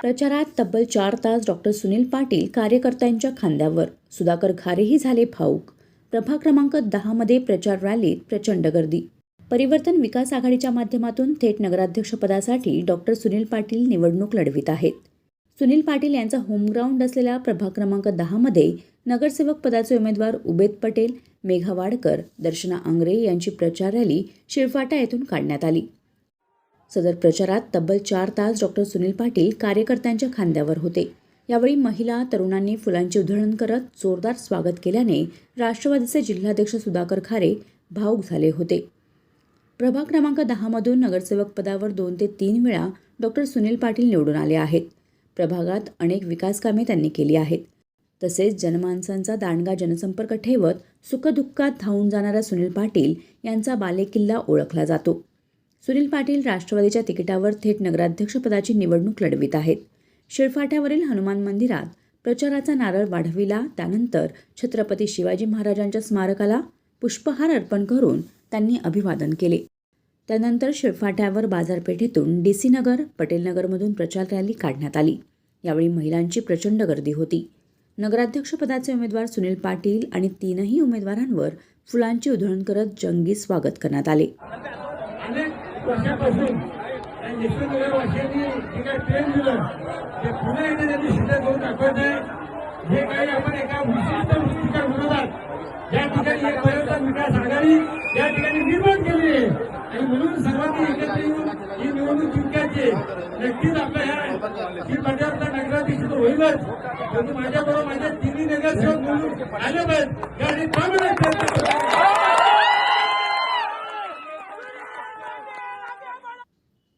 प्रचारात तब्बल चार तास डॉक्टर सुनील पाटील कार्यकर्त्यांच्या खांद्यावर. सुधाकर घारेही झाले भाऊक प्रभा क्रमांक दहामध्ये प्रचार रॅलीत प्रचंड गर्दी. परिवर्तन विकास आघाडीच्या माध्यमातून थेट नगराध्यक्षपदासाठी डॉक्टर सुनील पाटील निवडणूक लढवित आहेत. सुनील पाटील यांचा होमग्राऊंड असलेल्या प्रभाग क्रमांक दहामध्ये नगरसेवक पदाचे उमेदवार उबेद पटेल मेघा वाडकर दर्शना आंग्रे यांची प्रचार रॅली शिरफाटा येथून काढण्यात आली. सदर प्रचारात तब्बल चार तास डॉक्टर सुनील पाटील कार्यकर्त्यांच्या खांद्यावर होते. यावेळी महिला तरुणांनी फुलांची उधळण करत जोरदार स्वागत केल्याने राष्ट्रवादीचे जिल्हाध्यक्ष सुधाकर खारे भाऊक झाले होते. प्रभाग क्रमांक दहामधून नगरसेवक पदावर दोन ते तीन वेळा डॉक्टर सुनील पाटील निवडून आले आहेत. प्रभागात अनेक विकासकामे त्यांनी केली आहेत. तसेच जनमानसांचा दांडगा जनसंपर्क ठेवत सुखदुःखात धावून जाणारा सुनील पाटील यांचा बालेकिल्ला ओळखला जातो. सुनील पाटील राष्ट्रवादीच्या तिकिटावर थेट नगराध्यक्षपदाची निवडणूक लढवित आहेत. शिळफाट्यावरील हनुमान मंदिरात प्रचाराचा नारळ वाढविला त्यानंतर छत्रपती शिवाजी महाराजांच्या स्मारकाला पुष्पहार अर्पण करून त्यांनी अभिवादन केले. त्यानंतर शिळफाट्यावर बाजारपेठेतून डी सी नगर पटेलनगरमधून प्रचार रॅली काढण्यात आली. यावेळी महिलांची प्रचंड गर्दी होती. नगराध्यक्षपदाचे उमेदवार सुनील पाटील आणि तीनही उमेदवारांवर फुलांची उधळण करत जंगी स्वागत करण्यात आले. वर्षापासून आणि निश्चित वाशियांनी जे काही प्रेम दिलं ते पुन्हा एकदा त्यांनी सिद्ध करून दाखवत आहे. जे काही आपण एका विशिष्ट वृत्तीच्या विरोधात या ठिकाणी एक पर्यटन विकास आघाडी या ठिकाणी निर्माण केली आहे. आणि म्हणून सर्वांनी एकत्र येऊन ही निवडणूक जिंकायची नक्कीच आपल्या ह्या ही पंजाबचा नगराध्यक्ष तर होईलच परंतु माझ्याबरोबर माझ्या तिन्ही नगरसेवक म्हणून आले पाहिजेत. आणि